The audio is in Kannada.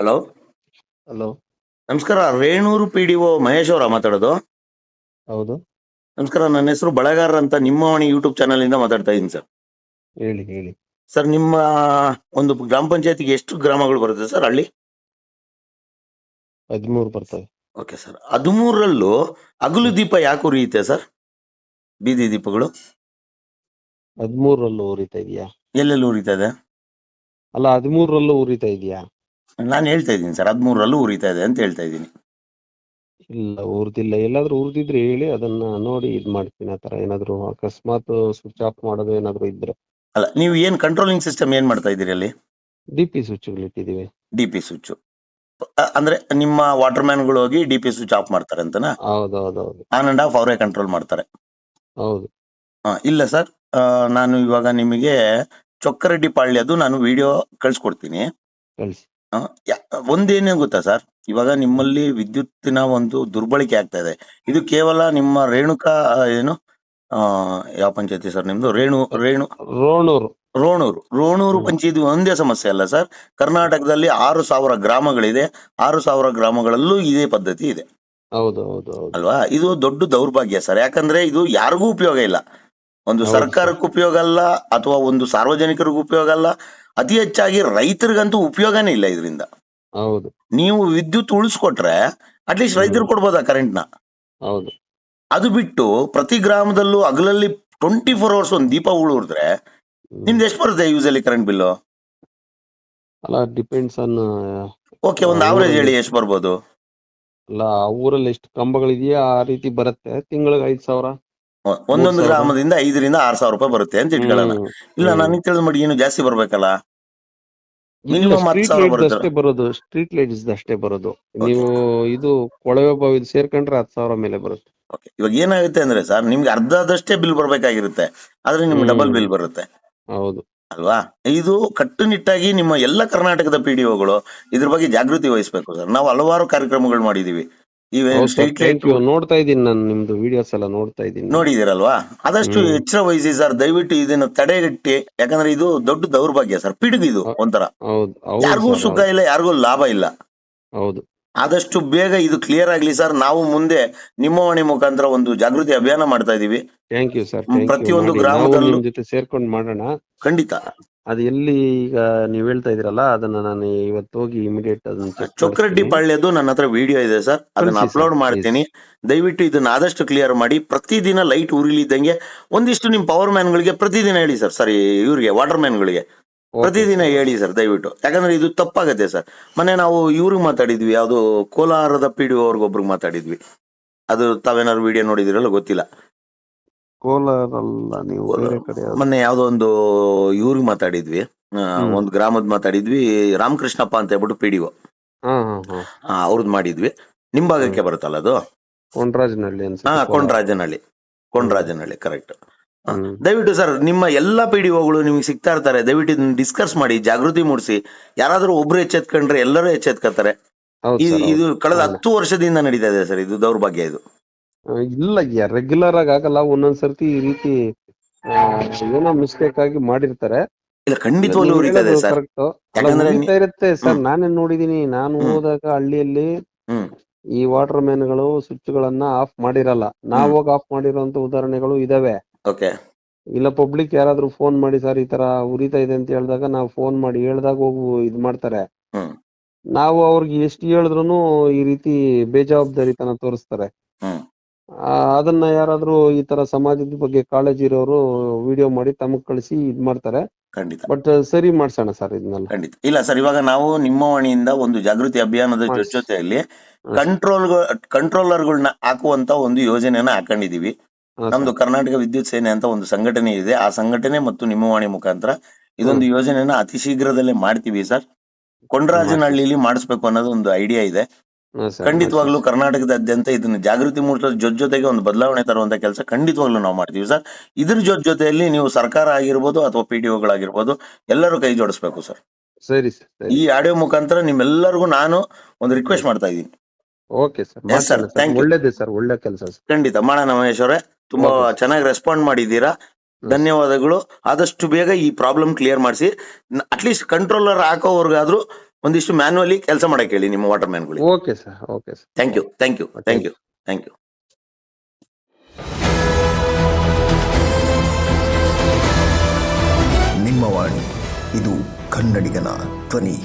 ಹಲೋ? ಹಲೋ. ನಮಸ್ಕಾರ Renuru P D O Mahesh ಅವರ ಮಾತಾಡೋದು? ಹೌದು. ನಮಸ್ಕಾರ ನನ್ನ ಹೆಸರು ಬಳಗಾರ ಅಂತ ನಿಮ್ಮ ಯೂಟ್ಯೂಬ್ ಚಾನಲ್ ಇಂದ ಮಾತಾಡ್ತಾ ಇದ್ದೀನಿ ಸರ್. ಹೇಳಿ ಹೇಳಿ. ಸರ್ ನಿಮ್ಮ ಒಂದು ಗ್ರಾಮ ಪಂಚಾಯತಿಗೆ ಎಷ್ಟು ಗ್ರಾಮಗಳು ಬರುತ್ತೆ ಸರ್ ಹಳ್ಳಿ? ಹದಿಮೂರು ಬರ್ತವೆ. ಓಕೆ ಸರ್ ಹದಿಮೂರಲ್ಲೂ ಹಗಲು ದೀಪ ಯಾಕೆ ಉರಿಯುತ್ತೆ ಸರ್? ಬೀದಿ ದೀಪಗಳು? ಹದಿಮೂರರಲ್ಲೂ ಉರಿತಾ ಇದೆಯಾ? ಎಲ್ಲೆಲ್ಲಿ ಉರಿತಾ ಇದೆ? ಅಲ್ಲ ಹದಿಮೂರರಲ್ಲೂ ಉರಿತಾ ಇದೆಯಾ? ನಾನು ಹೇಳ್ತಾ ಇದ್ದೀನಿ ಸರ್ ಹದಿಮೂರರಲ್ಲೂ ಉರಿತಾ ಇದೆ ಅಂತ ಹೇಳ್ತಾ ಇದ್ದೀನಿ. ಇಲ್ಲ ಉರ್ದಿಲ್ಲ. ಎಲ್ಲಾದ್ರೂ ಉರ್ದಿದ್ರೆ ಹೇಳಿ ಅದನ್ನ ನೋಡಿ ಇದ್ ಮಾಡ್ತೀನಿ ಆ ತರ ಏನಾದ್ರು ಅಕಸ್ಮಾತ್ ಸ್ವಿಚ್ ಆಫ್ ಮಾಡೋದು ಏನಾದ್ರು ಇದ್ರೆ. ಅಲ್ಲ ನೀವು ಏನ್ ಕಂಟ್ರೋಲಿಂಗ್ ಸಿಸ್ಟಮ್ ಏನ್ ಮಾಡ್ತಾ ಇದ್ದೀರಿ ಅಲ್ಲಿ? ಡಿ ಪಿ ಇಟ್ಟಿದೀವಿ ಡಿ ಪಿ ಸ್ವಿಚ್ ಅಂದ್ರೆ ನಿಮ್ಮ ವಾಟರ್ ಮ್ಯಾನ್ಗಳು ಹೋಗಿ ಡಿ ಪಿ ಸ್ವಿಚ್ ಆಫ್ ಮಾಡ್ತಾರೆ ಅಂತನಾ? ಹೌದು ಹೌದು ಹೌದು ಆನ್ ಅಂಡ್ ಆಫ್ ಅವರೇ ಕಂಟ್ರೋಲ್ ಮಾಡ್ತಾರೆ. ಹೌದು. ಇಲ್ಲ ಸರ್ ನಾನು ಇವಾಗ ನಿಮಗೆ ಚೊಕ್ಕರೆಡ್ಡಿ ಪಾಳ್ಯದು ನಾನು ವಿಡಿಯೋ ಕಳ್ಸಿಕೊಡ್ತೀನಿ. ಕಳ್ಸಿ. ಆ, ಯಾ- ಒಂದೇನೇ ಗೊತ್ತಾ ಸರ್? ಇವಾಗ ನಿಮ್ಮಲ್ಲಿ ವಿದ್ಯುತ್ತಿನ ಒಂದು ದುರ್ಬಳಕೆ ಆಗ್ತಾ ಇದೆ. ಇದು ಕೇವಲ ನಿಮ್ಮ ರೇಣುಕಾ ಆ, ಏನು? ಆ, ಯಾವ ಪಂಚಾಯತಿ ಸರ್ ನಿಮ್ದು? ರೇಣು ರೇಣು ರೋಣೂರು. ರೋಣೂರು. ರೋಣೂರು ಹ್ಮ್. ಪಂಚಾಯತಿ ಒಂದೇ ಸಮಸ್ಯೆ ಅಲ್ಲ ಸರ್. ಕರ್ನಾಟಕದಲ್ಲಿ ಆರು ಸಾವಿರ ಗ್ರಾಮಗಳಿದೆ. ಆರು ಸಾವಿರ ಗ್ರಾಮಗಳಲ್ಲೂ ಇದೇ ಪದ್ಧತಿ ಇದೆ. ಹೌದು ಹೌದು ಹೌದು. ಅಲ್ವಾ? ಇದು ದೊಡ್ಡ ದೌರ್ಭಾಗ್ಯ ಸರ್. ಯಾಕಂದ್ರೆ ಇದು ಯಾರಿಗೂ ಉಪಯೋಗ ಇಲ್ಲ. ಒಂದು ಸರ್ಕಾರಕ್ಕೆ ಉಪಯೋಗ ಅಲ್ಲ ಅಥವಾ ಒಂದು ಸಾರ್ವಜನಿಕರಿಗೂ ಉಪಯೋಗ ಅಲ್ಲ. ಅತಿ ಹೆಚ್ಚಾಗಿ ರೈತರಿಗಂತೂ ಉಪಯೋಗನೇ ಇಲ್ಲ ಇದರಿಂದ. ಹೌದು. ನೀವು ವಿದ್ಯುತ್ ಉಳಿಸ್ಕೊಟ್ರೆ ಅಟ್ಲೀಸ್ಟ್ ರೈತರು ಕೊಡ್ಬೋದಾ ಕರೆಂಟ್ನ? ಹೌದು. ಅದು ಬಿಟ್ಟು ಪ್ರತಿ ಗ್ರಾಮದಲ್ಲೂ ಅಗಲಲ್ಲಿ ಟ್ವೆಂಟಿ ಫೋರ್ ಅವರ್ಸ್ ಒಂದು ದೀಪ ಉಳಿದ್ರೆ. ನಿಮ್ದು ಎಷ್ಟು ಬರುತ್ತೆ ಯೂಸಲ್ಲಿ ಕರೆಂಟ್ ಬಿಲ್ಲು ಅಲ್ಲ ಡಿಪೆಂಡ್ಸ್ ಆನ್ ಓಕೆ ಒಂದು ಆವರೇಜ್ ಹೇಳಿ ಎಷ್ಟು ಬರ್ಬೋದು? ಅಲ್ಲ ಆ ಊರಲ್ಲಿ ಎಷ್ಟು ಕಂಬಗಳಿದೆಯಾ ಆ ರೀತಿ ಬರುತ್ತೆ. ತಿಂಗಳಿಗೆ ಐದು ಸಾವಿರ. ಒಂದೊಂದು ಗ್ರಾಮದಿಂದ ಐದರಿಂದ ಆರ್ ಸಾವಿರ ರೂಪಾಯಿ ಬರುತ್ತೆ ಅಂತ ಇಟ್ಕೊಳ್ಳೋಣ. ಇಲ್ಲ ನಾನು ನನಗೆ ತಿಳಿದ ಮಾಡಿ ಏನು ಜಾಸ್ತಿ ಬರ್ಬೇಕಲ್ಲ? ಮಿನಿಮಮ್ ಹತ್ತು ಸ್ಟ್ರೀಟ್ ಸಾವಿರ ಅಷ್ಟೇ ಬರೋದು ಸ್ಟ್ರೀಟ್ ಲೈಟ್ಸ್ ಅಷ್ಟೇ ಬರೋದು. ನೀವು ಇದು ಕೊಳವೆ ಬಾವಿ ಸೇರ್ಕೊಂಡ್ರೆ ಹತ್ತು ಸಾವಿರ ಮೇಲೆ ಬರುತ್ತೆ. ಇವಾಗ ಏನಾಗುತ್ತೆ ಅಂದ್ರೆ ಸರ್ ನಿಮ್ಗೆ ಅರ್ಧದಷ್ಟೇ ಬಿಲ್ ಬರ್ಬೇಕಾಗಿರುತ್ತೆ. ಆದ್ರೆ ನಿಮ್ಗೆ ಡಬಲ್ ಬಿಲ್ ಬರುತ್ತೆ. ಹೌದು. ಅಲ್ವಾ? ಇದು ಕಟ್ಟುನಿಟ್ಟಾಗಿ ನಿಮ್ಮ ಎಲ್ಲ ಕರ್ನಾಟಕದ ಪಿ ಡಿ ಒಗಳು ಇದ್ರ ಬಗ್ಗೆ ಜಾಗೃತಿ ವಹಿಸ್ಬೇಕು ಸರ್. ನಾವು ಹಲವಾರು ಕಾರ್ಯಕ್ರಮಗಳು ಮಾಡಿದೀವಿ. ನೋಡ್ತಾ ಇದ್ದೀನಿ ನಾನು ನಿಮ್ದು ವಿಡಿಯೋಸ್ ಎಲ್ಲ ನೋಡ್ತಾ ಇದ್ದೀನಿ. ನೋಡಿದಿರಲ್ವಾ? ಆದಷ್ಟು. ಎಚ್ಚರ ವಹಿಸಿ ಸರ್ ದಯವಿಟ್ಟು ಇದನ್ನ ತಡೆಗಟ್ಟಿ ಯಾಕಂದ್ರೆ ಇದು ದೊಡ್ಡ ದೌರ್ಭಾಗ್ಯ ಸರ್ ಪಿಡಿದು ಇದು ಹೌ- ಒಂಥರ ಯಾರಿಗೂ ಸುಖ ಇಲ್ಲ ಯಾರಿಗೂ ಲಾಭ ಇಲ್ಲ. ಹೌದು. ಆದಷ್ಟು ಬೇಗ ಇದು ಕ್ಲಿಯರ್ ಆಗ್ಲಿ ಸರ್ ನಾವು ಮುಂದೆ ನಿಮ್ಮ ವಾಣಿ ಮುಖಾಂತರ ಒಂದು ಜಾಗೃತಿ ಅಭಿಯಾನ ಮಾಡ್ತಾ ಇದೀವಿ. ಥ್ಯಾಂಕ್ ಯು ಸರ್ ಪ್ರತಿಯೊಂದು ಗ್ರಾಮದಲ್ಲಿ ಜೊತೆ ಸೇರ್ಕೊಂಡು ಮಾಡೋಣ. ಖಂಡಿತ. ಅದು ಎಲ್ಲಿ ಈಗ ನೀವ್ ಹೇಳ್ತಾ ಇದೀರಲ್ಲ ಅದನ್ನ ನಾನು ಇವತ್ತು ಹೋಗಿ ಇಮಿಡಿಯೇಟ್ ಅದನ್ನ ಚೆಕ್ ಚೊಕ್ಕರೆಡ್ಡಿ ಪಾಳ್ಯದ್ದು ನನ್ನ ಹತ್ರ ವಿಡಿಯೋ ಇದೆ ಸರ್ ಅದನ್ನ ಅಪ್ಲೋಡ್ ಮಾಡ್ತೀನಿ. ದಯವಿಟ್ಟು ಇದನ್ನ ಆದಷ್ಟು ಕ್ಲಿಯರ್ ಮಾಡಿ. ಪ್ರತಿದಿನ ಲೈಟ್ ಉರಿಲಿದ್ದಂಗೆ ಒಂದಿಷ್ಟು ನಿಮ್ ಪವರ್ ಮ್ಯಾನ್ ಗಳಿಗೆ ಪ್ರತಿದಿನ ಹೇಳಿ ಸರ್ ಸರಿ ಇವ್ರಿಗೆ ವಾಟರ್ ಮ್ಯಾನ್ ಗಳಿಗೆ. ಪ್ರತಿದಿನ ಹೇಳಿ ಸರ್ ದಯವಿಟ್ಟು. ಯಾಕಂದ್ರೆ ಇದು ತಪ್ಪಾಗತ್ತೆ ಸರ್. ಮೊನ್ನೆ ನಾವು ಇವ್ರಿಗೆ ಮಾತಾಡಿದ್ವಿ ಯಾವ್ದು ಕೋಲಾರದ ಪಿ ಡಿ ಅವ್ರಿಗೊಬ್ರಿಗೆ ಮಾತಾಡಿದ್ವಿ. ಅದು ತಾವೇನಾದ್ರು ವಿಡಿಯೋ ನೋಡಿದಿರಲ್ಲ ಗೊತ್ತಿಲ್ಲ. ಕೋಲಾರಲ್ಲ ನೀವು ಬೇರೆ ಕಡೆ ಯಾವ್ದು? ಮೊನ್ನೆ ಯಾವ್ದೋ ಒಂದು ಇವ್ರಿಗೆ ಮಾತಾಡಿದ್ವಿ. ಆ, ಹ್ಮ್. ಒಂದು ಗ್ರಾಮದ ಮಾತಾಡಿದ್ವಿ ರಾಮಕೃಷ್ಣಪ್ಪ ಅಂತ ಹೇಳ್ಬಿಟ್ಟು ಪಿ ಡಿ ಒ ಅವ್ರದ್ದು ಮಾಡಿದ್ವಿ. ನಿಮ್ ಭಾಗಕ್ಕೆ ಬರುತ್ತಲ್ಲ ಅದು? ಕೊಂಡ್ರಾಜನಹಳ್ಳಿ ಹಾ ಕೋಲಾರ. ಕೊಂಡ್ರಾಜನಹಳ್ಳಿ ಕೊಂಡ್ರಾಜನಹಳ್ಳಿ ಕರೆಕ್ಟ್. ದಯವಿಟ್ಟು ಸರ್ ನಿಮ್ಮ ಎಲ್ಲಾ ಪಿ ಡಿ ಒಗಳು ನಿಮ್ಗೆ ಸಿಗ್ತಾ ಇರ್ತಾರೆ. ದಯವಿಟ್ಟು ಇದನ್ನ ಡಿಸ್ಕಸ್ ಮಾಡಿ ಜಾಗೃತಿ ಮೂಡಿಸಿ. ಯಾರಾದ್ರೂ ಒಬ್ರು ಎಚ್ಚೆತ್ಕೊಂಡ್ರೆ ಎಲ್ಲರೂ ಎಚ್ಚೆತ್ಕೊತಾರೆ ಇದು. ಕಳೆದ ಹೌದು. ಹತ್ತು ವರ್ಷದಿಂದ ನಡೀತಾ ಇದೆ ಸರ್ ಇದು ದೌರ್ಭಾಗ್ಯ ಇದು. ಆ, ಇಲ್ಲ ರೆಗ್ಯುಲರ್ ಆಗಿ ಆಗಲ್ಲ. ಒಂದೊಂದ್ಸರ್ತಿ ಈ ರೀತಿ ಆ, ಏನೋ ಮಿಸ್ಟೇಕ್ ಆಗಿ ಮಾಡಿರ್ತಾರೆ. ಇಲ್ಲ ಖಂಡಿತವಾಗ್ಲೂ ಉರಿತಾ ಇದೆ ಸರ್. ಕರೆಕ್ಟ್ ಯಾಕಂದ್ರೆ ನೀ- ಉರಿತಾ ಇರುತ್ತೆ ಸರ್. ಹ್ಮ್. ನಾನೇ ನೋಡಿದೀನಿ ನಾನು ಹ್ಮ್. ಹೋದಾಗ ಹಳ್ಳಿಯಲ್ಲಿ ಹ್ಮ್. ಈ ವಾಟರ್ ಮ್ಯಾನ್ಗಳು ಸ್ವಿಚ್ ಗಳನ್ನ ಆಫ್ ಮಾಡಿರಲ್ಲ. ನಾವ್ ಹೋಗಿ ಆಫ್ ಮಾಡಿರುವಂತ ಉದಾಹರಣೆಗಳು ಇದಾವೆ. ಓಕೆ ಇಲ್ಲ ಪಬ್ಲಿಕ್ ಯಾರಾದ್ರೂ ಫೋನ್ ಮಾಡಿ ಸರ್ ಈ ತರ ಉರಿತಾ ಇದೆ ಅಂತ ಹೇಳಿದಾಗ ನಾವು ಫೋನ್ ಮಾಡಿ ಹೇಳ್ದಾಗ ಹೋಗು ಇದ್ ಮಾಡ್ತಾರೆ. ಹ್ಮ್. ನಾವು ಅವ್ರಿಗೆ ಎಷ್ಟು ಹೇಳಿದ್ರು ಈ ರೀತಿ ಬೇಜವಾಬ್ದಾರಿತನ ತೋರಿಸ್ತಾರೆ. ಹ್ಮ್. ಆ, ಅದನ್ನ ಯಾರಾದ್ರೂ ಈ ತರ ಸಮಾಜದ ಬಗ್ಗೆ ಕಾಳಜಿ ಇರೋರು ವಿಡಿಯೋ ಮಾಡಿ ತಮಗ್ ಕಳಿಸಿ ಇದ್ ಮಾಡ್ತಾರೆ. ಖಂಡಿತ. ಬಟ್ ಸರಿ ಮಾಡ್ಸೋಣ ಸರ್ ಇದನ್ನೆಲ್ಲ ಖಂಡಿತ. ಇಲ್ಲ ಸರ್ ಇವಾಗ ನಾವು ನಿಮ್ಮ ವಾಣಿಯಿಂದ ಒಂದು ಜಾಗೃತಿ ಅಭಿಯಾನದ ಜೊ-. ಜೊತೆಯಲ್ಲಿ ಕಂಟ್ರೋಲ್ ಕಂಟ್ರೋಲರ್ಗಳನ್ನ ಹಾಕುವಂತ ಒಂದು ಯೋಜನೆಯನ್ನ ಹಾಕೊಂಡಿದೀವಿ. ನಮ್ದು ಕರ್ನಾಟಕ ವಿದ್ಯುತ್ ಸೇನೆ ಅಂತ ಒಂದು ಸಂಘಟನೆ ಇದೆ. ಆ ಸಂಘಟನೆ ಮತ್ತು ನಿಮ್ಮ ವಾಣಿ ಮುಖಾಂತರ ಇದೊಂದು ಯೋಜನೆಯನ್ನ ಅತಿ ಶೀಘ್ರದಲ್ಲೇ ಮಾಡ್ತೀವಿ ಸರ್. ಕೊಂಡರಾಜನಹಳ್ಳಿಲಿ ಮಾಡಿಸ್ಬೇಕು ಅನ್ನೋದು ಒಂದು ಐಡಿಯಾ ಇದೆ. ಖಂಡಿತವಾಗ್ಲೂ. ಕರ್ನಾಟಕದಾದ್ಯಂತ ಇದನ್ನ ಜಾಗೃತಿ ಮೂಡಿಸೋ ಜೊತೆ ಜೊತೆಗೆ ಒಂದು ಬದಲಾವಣೆ ತರುವಂತ ಕೆಲಸ ಖಂಡಿತವಾಗ್ಲೂ ನಾವು ಮಾಡ್ತೀವಿ ಸರ್. ಇದ್ರ ಜೊತೆ ಜೊತೆಯಲ್ಲಿ ನೀವು ಸರ್ಕಾರ ಆಗಿರ್ಬೋದು ಅಥವಾ ಪಿ ಡಿ ಒಗಳಾಗಿರ್ಬೋದು ಎಲ್ಲರೂ ಕೈ ಜೋಡಿಸ್ಬೇಕು ಸರ್. ಸರಿ ಸರ್ ಸರಿ. ಈ ಆಡಿಯೋ ಮುಖಾಂತರ ನಿಮ್ಮೆಲ್ಲರಿಗೂ ನಾನು ಒಂದು ರಿಕ್ವೆಸ್ಟ್ ಮಾಡ್ತಾ ಇದ್ದೀನಿ. Okay sir sir Thank sir ಒಳ್ಳೆ ಕೆಲಸ ಖಂಡಿತ. ಮಾಡೋಣ ಮಹೇಶ್ ಅವರೇ ತುಂಬಾ ಚೆನ್ನಾಗಿ ರೆಸ್ಪಾಂಡ್ ಮಾಡಿದ್ದೀರಾ. ಧನ್ಯವಾದಗಳು. ಆದಷ್ಟು ಬೇಗ ಈ ಪ್ರಾಬ್ಲಮ್ ಕ್ಲಿಯರ್ ಮಾಡಿಸಿ. ಅಟ್ಲೀಸ್ಟ್ ಕಂಟ್ರೋಲರ್ ಹಾಕೋವರ್ಗಾದ್ರೂ ಒಂದಿಷ್ಟು ಮ್ಯಾನ್ಯಲಿ ಕೆಲಸ ಮಾಡಕ್ಕೆ ಹೇಳಿ ನಿಮ್ಮ water ಮ್ಯಾನ್ಗಳಿಗೆ okay sir okay sir thank you thank you thank you thank you ನಿಮ್ಮ ವಾಣಿ. ಇದು ಕನ್ನಡಿಗನ ಧ್ವನಿ.